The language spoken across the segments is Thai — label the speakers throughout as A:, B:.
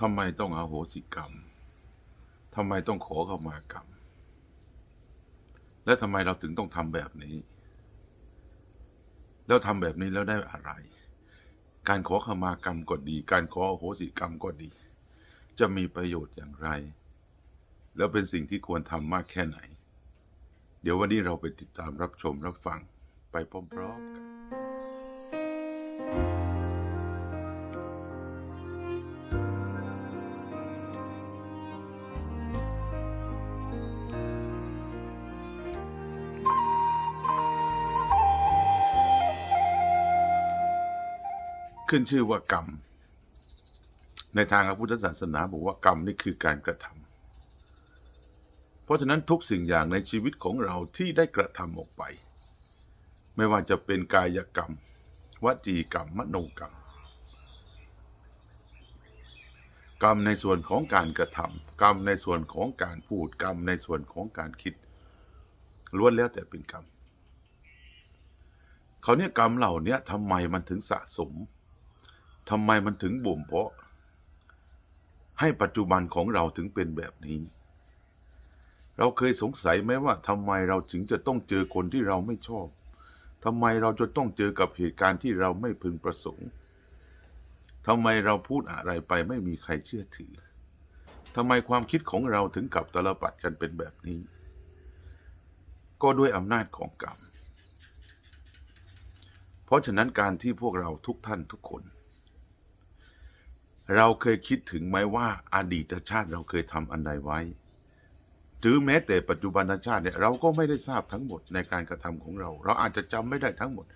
A: ทำไมต้องอาโหสิกรรมทำไมต้องขอเข้ามากรรม และทำไมเราถึงต้องทำแบบนี้ แล้วทำแบบนี้แล้วได้อะไร การขอขมากรรมก็ดี การขออโหสิกรรมก็ดี จะมีประโยชน์อย่างไร แล้วเป็นสิ่งที่ควรทำมากแค่ไหน เดี๋ยววันนี้เราไปติดตามรับชมรับฟังไปพร้อมๆกัน ขึ้นชื่อว่ากรรม ในทางพระพุทธศาสนาบอกว่ากรรมนี่คือการกระทำเพราะฉะนั้นทุกสิ่งอย่างในชีวิตของเราที่ได้กระทำออกไป ไม่ว่าจะเป็นกายกรรมวจีกรรม มโนกรรม กรรมในส่วนของการกระทำกรรมในส่วนของการพูดกรรมในส่วนของการคิดล้วนแล้วแต่เป็นกรรมเขาวเนี่ยกรรมเหล่านี้ทำไมมันถึงสะสม ทำไมมันถึงบ่มเพาะ ให้ปัจจุบันของเราถึงเป็นแบบนี้ เราเคยสงสัยไหมว่าทำไมเราถึงจะต้องเจอคนที่เราไม่ชอบทำไมเราจะต้องเจอกับเหตุการณ์ที่เราไม่พึงประสงค์ทำไมเราพูดอะไรไปไม่มีใครเชื่อถือทำไมความคิดของเราถึงกับตลปัดกันเป็นแบบนี้ ก็ด้วยอำนาจของกรรม เพราะฉะนั้นการที่พวกเราทุกท่านทุกคน เราเคยคิดถึงไหมว่าอดีตชาติเราเคยทำอันใดไว้ หรือแม้แต่ปัจจุบันชาติเนี่ยเราก็ไม่ได้ทราบทั้งหมดในการกระทำของเรา เราอาจจะจำไม่ได้ทั้งหมด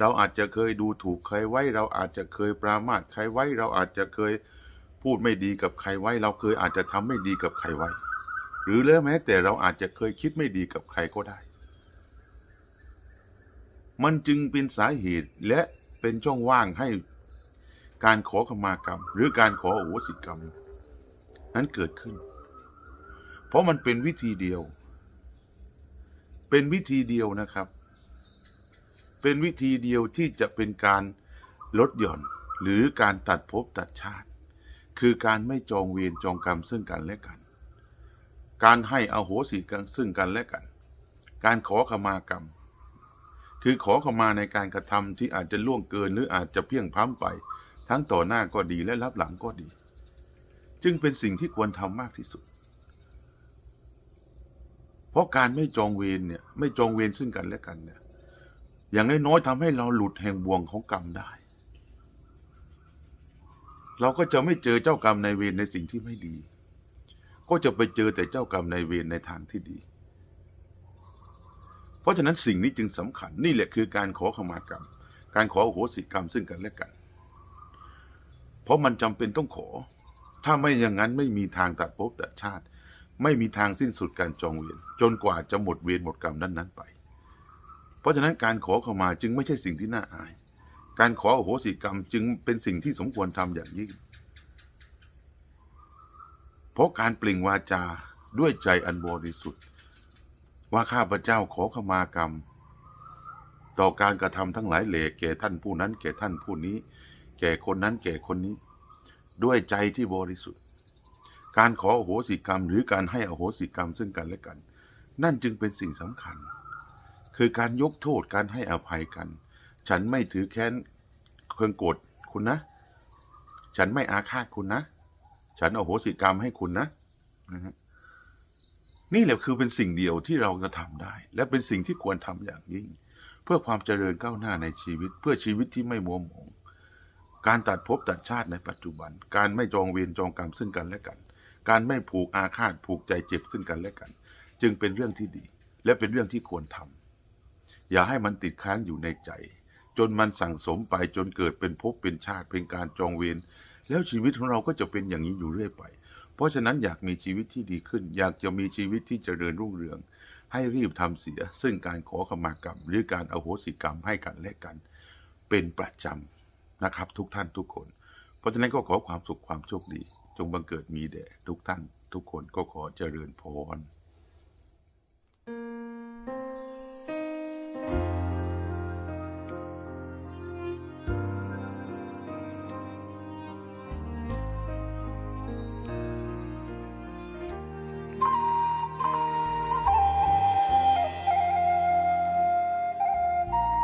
A: เราอาจจะเคยดูถูกใครไว้ เราอาจจะเคยปรามาสใครไว้ เราอาจจะเคยพูดไม่ดีกับใครไว้ เราเคยอาจจะทำไม่ดีกับใครไว้ หรือแล้วแม้แต่เราอาจจะเคยคิดไม่ดีกับใครก็ได้ มันจึงเป็นสาเหตุและเป็นช่องว่างให้ การขอขมากรรม หรือการขออโหสิกรรม นั้นเกิดขึ้น เพราะมันเป็นวิธีเดียว เป็นวิธีเดียวนะครับ เป็นวิธีเดียวที่จะเป็นการลดหย่อนหรือการตัดภพตัดชาติ คือการไม่จองเวรจองกรรมซึ่งกันและกัน การให้อโหสิกรรมซึ่งกันและกัน การขอขมากรรม คือขอขมาในการกระทำที่อาจจะล่วงเกินหรืออาจจะเพียงพล้ำไป ทั้งต่อหน้าก็ดีและรับหลังก็ดี จึงเป็นสิ่งที่ควรทำมากที่สุด เพราะการไม่จองเวรเนี่ย ไม่จองเวรซึ่งกันและกันเนี่ย อย่างน้อยๆทำให้เราหลุดแห่งบ่วงของกรรมได้ เราก็จะไม่เจอเจ้ากรรมในเวรในสิ่งที่ไม่ดี ก็จะไปเจอแต่เจ้ากรรมในเวรในทางที่ดี เพราะฉะนั้นสิ่งนี้จึงสำคัญนี่แหละคือการขอขมากรรม การขออโหสิกรรมซึ่งกันและกัน เพราะมันจำเป็นต้องขอ ถ้าไม่อย่างนั้นไม่มีทางตัดภพตัดชาติ ไม่มีทางสิ้นสุดการจองเวรจนกว่าจะหมดเวรหมดกรรมนั้นๆไป เพราะฉะนั้นการขอเข้ามาจึงไม่ใช่สิ่งที่น่าอาย การขออโหสิกรรมจึงเป็นสิ่งที่สมควรทำอย่างยิ่ง เพราะการเปล่งวาจาด้วยใจอันบริสุทธิ์ ว่าข้าพเจ้าขอขมากรรม ต่อการกระทำทั้งหลายเหล่แก่ท่านผู้นั้นแก่ท่านผู้นี้ แก่คนนั้นแก่คนนี้ ด้วยใจที่บริสุทธิ์ การขออโหสิกรรม หรือการให้อโหสิกรรมซึ่งกันและกัน นั่นจึงเป็นสิ่งสำคัญ คือการยกโทษการให้อภัยกัน ฉันไม่ถือแค้นเครื่องโกรธคุณนะ ฉันไม่อาฆาตคุณนะ ฉันอโหสิกรรมให้คุณนะนะฮะนี่แหละคือเป็นสิ่งเดียวที่เราจะทำได้ และเป็นสิ่งที่ควรทำอย่างยิ่ง เพื่อความเจริญก้าวหน้าในชีวิต เพื่อชีวิตที่ไม่มัวหมอง การตัดภพตัดชาติในปัจจุบัน การไม่จองเวรจองกรรมซึ่งกันและกัน การไม่ผูกอาฆาตผูกใจเจ็บซึ่งกันและกัน จึงเป็นเรื่องที่ดี และเป็นเรื่องที่ควรทำอย่าให้มันติดค้างอยู่ในใจ จนมันสั่งสมไปจนเกิดเป็นภพเป็นชาติเป็นการจองเวรแล้วชีวิตของเราก็จะเป็นอย่างนี้อยู่เรื่อยไป เพราะฉะนั้นอยากมีชีวิตที่ดีขึ้น อยากจะมีชีวิตที่เจริญรุ่งเรือง ให้รีบทำเสีย ซึ่งการขอขมากรรม หรือการอโหสิกรรมให้กันและกัน เป็นประจำ นะครับ ทุกท่านทุกคน เพราะฉะนั้นก็ขอความสุขความโชคดี จงบังเกิดมีแด่ทุกท่านทุกคนก็ขอเจริญพร